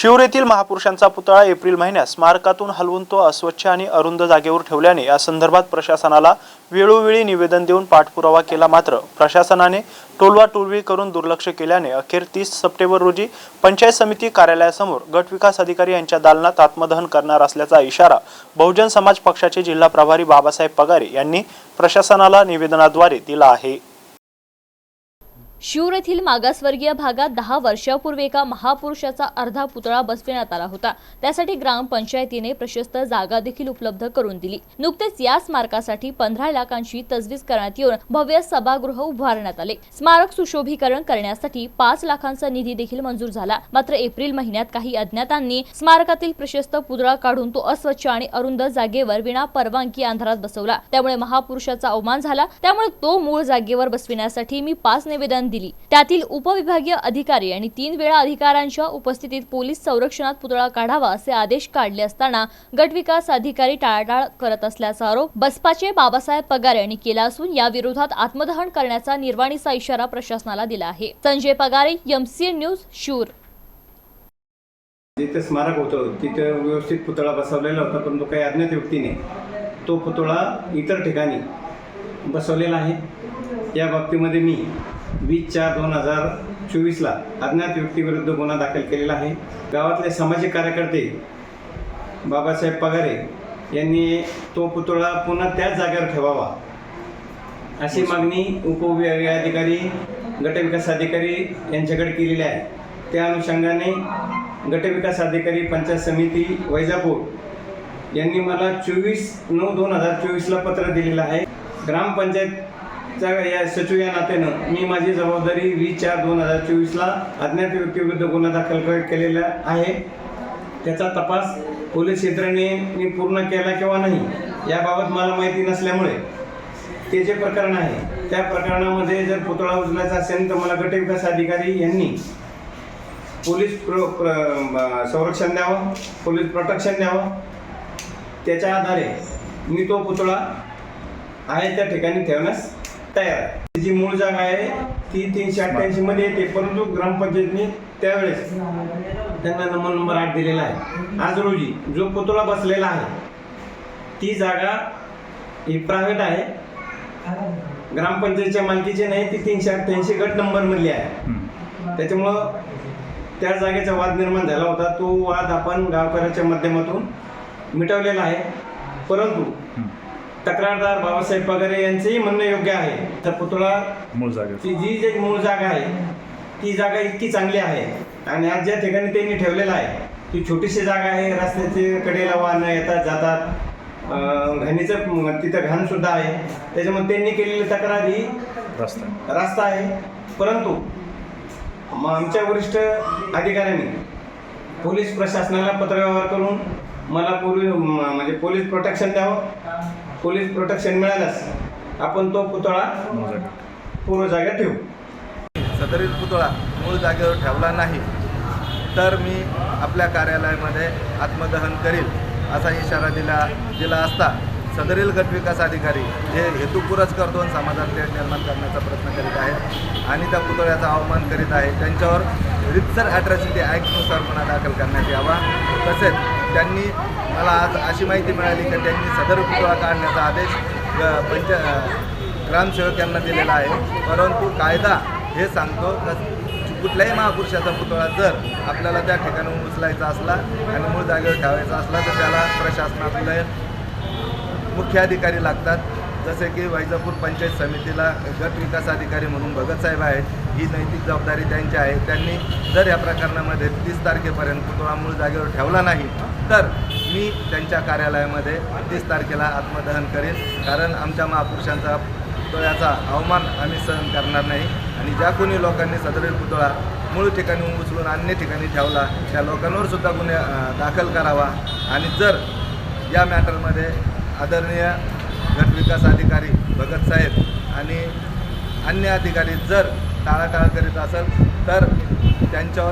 शिवूर येथील महापुरुषांचा पुतळा एप्रिल महिन्यात स्मारकातून हलवून तो अस्वच्छ आणि अरुंद जागेवर ठेवल्याने या संदर्भात प्रशासनाला वेळोवेळी निवेदन देऊन पाठपुरावा केला मात्र प्रशासनाने टोलवाटोलवी करून दुर्लक्ष केल्याने अखेर तीस सप्टेंबर रोजी पंचायत समिती कार्यालयासमोर गट विकास अधिकारी यांच्या दालनात आत्मदहन करणार असल्याचा इशारा बहुजन समाज पक्षाचे जिल्हा प्रभारी बाबासाहेब पगारे यांनी प्रशासनाला निवेदनाद्वारे दिला आहे. शिवर येथील मागासवर्गीय भागात दहा वर्षापूर्वी एका महापुरुषाचा अर्धा पुतळा बसविण्यात आला होता. त्यासाठी ग्रामपंचायतीने प्रशस्त जागा देखील उपलब्ध करून दिली. नुकतेच या स्मारकासाठी पंधरा लाखांची तजवीज करण्यात येऊन भव्य सभागृह उभारण्यात आले. स्मारक सुशोभीकरण करण्यासाठी पाच लाखांचा निधी देखील मंजूर झाला. मात्र एप्रिल महिन्यात काही अज्ञातांनी स्मारकातील प्रशस्त पुतळा काढून तो अस्वच्छ आणि अरुंद जागेवर विना परवानगी अंधारात बसवला. त्यामुळे महापुरुषाचा अवमान झाला. त्यामुळे तो मूळ जागेवर बसविण्यासाठी मी पाच निवेदन दिली. त्यातील उपविभागीय अधिकारी आणि तीन वेळा अधिकाऱ्यांच्या उपस्थितीत पोलीस संरक्षणात पुतळा काढावा असे आदेश काढले असताना गट विकास अधिकारी टाळाटाळ करत असल्याचा आरोप बसपाचे बाबासाहेब पगार यांनी केला असून या विरोधात आत्मदहन करण्याचा निर्वाणीचा इशारा प्रशासनाला दिला आहे. संजय पगारे एमसीएन न्यूज शूर. जिथे स्मारक होतं तिथं व्यवस्थित पुतळा बसवलेला होता परंतु काही अज्ञात व्यक्तीने तो पुतळा इतर ठिकाणी बसवलेला आहे. या बाबतीमध्ये मी वीस चार दोन हजार चोवीसला अज्ञात व्यक्तीविरुद्ध गुन्हा दाखल केलेला आहे. गावातले सामाजिक कार्यकर्ते बाबासाहेब पगारे यांनी तो पुतळा पुन्हा त्याच जागेवर ठेवावा अशी मागणी उपविभागीय अधिकारी गटविकास अधिकारी यांच्याकडे केलेली आहे. त्या अनुषंगाने गटविकास अधिकारी पंचायत समिती वैजापूर यांनी मला चोवीस नऊ दोन हजार चोवीसला पत्र दिलेलं आहे. ग्रामपंचायत या सचिव या नात्यानं मी माझी जबाबदारी वीस चार दोन हजार चोवीसला अज्ञात व्यक्तीविरुद्ध गुन्हा दाखल केलेला आहे. त्याचा तपास पोलीस मी पूर्ण केला किंवा नाही याबाबत मला माहिती नसल्यामुळे. ते जे प्रकरण आहे त्या प्रकरणामध्ये जर पुतळा उचलायचा असेल तर मला गटविकास अधिकारी यांनी पोलीस प्र प्र संरक्षण द्यावं पोलीस प्रोटेक्शन द्यावं. त्याच्या आधारे मी तो पुतळा आहे त्या ठिकाणी ठेवण्यास तयार आहे. जी मूळ जागा आहे ती तीनशे अठ्ठ्याऐंशी मध्ये येते. परंतु ग्रामपंचायतीने त्यावेळेस त्यांना नंबर नंबर आठ दिलेला आहे. आज रोजी जो पुतळा बसलेला आहे ती जागा ही प्रायव्हेट आहे. ग्रामपंचायतीच्या मालकीची नाही ती तीनशे अठ्ठ्याऐंशी गट नंबर मधली आहे. त्याच्यामुळं त्या जागेचा वाद निर्माण झाला होता. तो वाद आपण गावकऱ्याच्या माध्यमातून मिटवलेला आहे. परंतु तक्रारदार बाबासाहेब पगारे यांचंही म्हणणं योग्य आहे. तर पुतळा मूळ जागेवर ती जी जी मूळ जागा आहे ती जागा इतकी चांगली आहे आणि आज ज्या ठिकाणी त्यांनी ठेवलेलं आहे ती छोटीशी जागा आहे रस्त्याचे कडेला वाहनं येतात जातात. घाणीचं तिथं घाण सुद्धा आहे. त्याच्यामुळे त्यांनी केलेली तक्रार ही रस्ता. रास्ता आहे. परंतु आमच्या वरिष्ठ अधिकाऱ्यांनी पोलीस प्रशासनाला पत्रव्यवहार करून मला पूर्वी म्हणजे पोलीस प्रोटेक्शन द्यावं. पोलीस प्रोटेक्शन मिळाल्यास आपण तो पुतळा पूर्व जागेत ठेवू. सदरील पुतळा मूळ जागेवर ठेवला नाही तर मी आपल्या कार्यालयामध्ये आत्मदहन करील असा इशारा दिला दिला असता सदरील गटविकास अधिकारी जे हेतुपुरस्कर करतो आणि समाजात निर्माण करण्याचा प्रयत्न करीत आहेत आणि त्या पुतळ्याचा अवमान करीत आहे त्यांच्यावर रितसर ॲट्रॉसिटी ॲक्टनुसार गुन्हा दाखल करण्यात यावा. तसेच त्यांनी मला आज अशी माहिती मिळाली की त्यांनी सदर पुतळा काढण्याचा आदेश ग- पंच ग्रामसेवकांना दिलेला आहे. परंतु कायदा हे सांगतो कुठल्याही महापुरुषाचा पुतळा जर आपल्याला त्या ठिकाणी उचलायचा असला आणि मूळ जागेवर ठेवायचा असला तर त्याला प्रशासनातले मुख्य अधिकारी लागतात. जसे की वैजापूर पंचायत समितीला गट विकास अधिकारी म्हणून भगतसाहेब आहेत. ही नैतिक जबाबदारी त्यांची आहे. त्यांनी जर या प्रकरणामध्ये तीस तारखेपर्यंत पुतळा मूळ जागेवर ठेवला नाही तर मी त्यांच्या कार्यालयामध्ये तीस तारखेला आत्मदहन करेन. कारण आमच्या महापुरुषांचा पुतळ्याचा अवमान आम्ही सहन करणार नाही. आणि ज्या कोणी लोकांनी सदरील पुतळा मूळ ठिकाणी उचलून अन्य ठिकाणी ठेवला त्या लोकांवर सुद्धा गुन्हे दाखल करावा. आणि जर या मॅटरमध्ये आदरणीय गट विकास अधिकारी भगत साहेब आणि अन्य अधिकारी जर टाळाटाळ करीत असेल तर त्यांच्यावर